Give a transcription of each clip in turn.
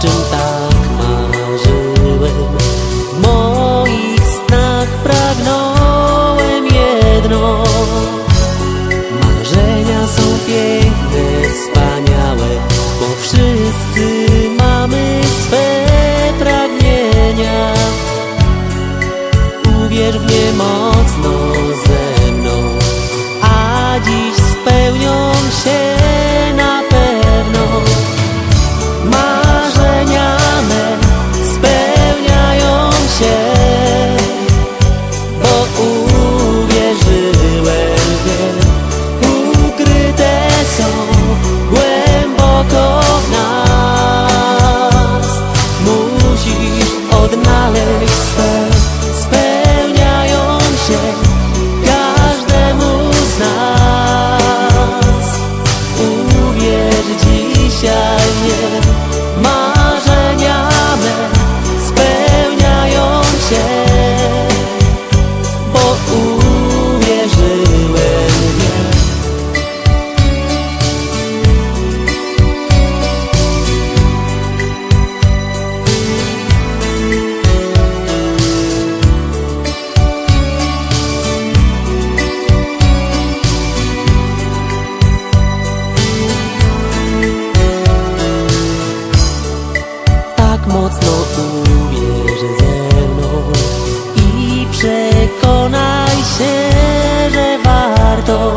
真大。Przekonaj się, że warto.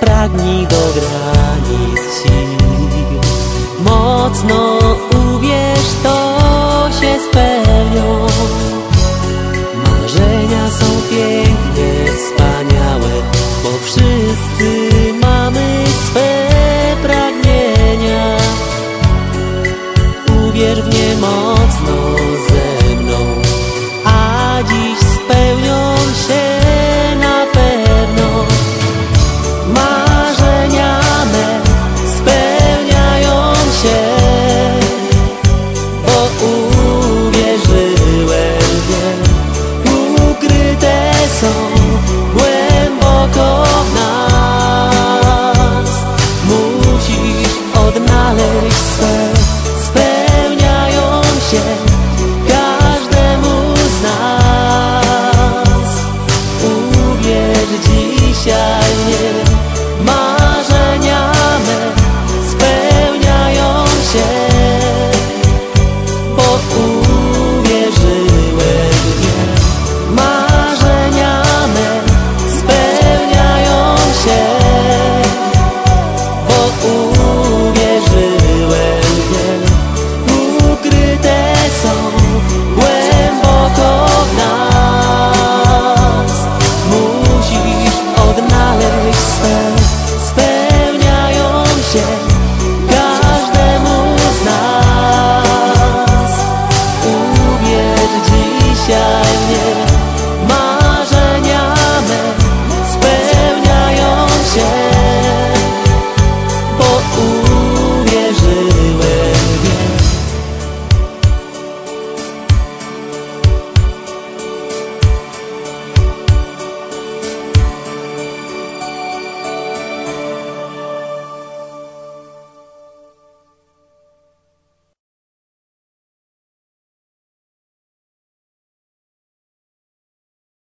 Pragnij do granic sił, mocno uwierz, to się spełnią. Marzenia są pięknie wspaniałe, bo wszyscy mamy swe pragnienia. Uwierz w nie mocno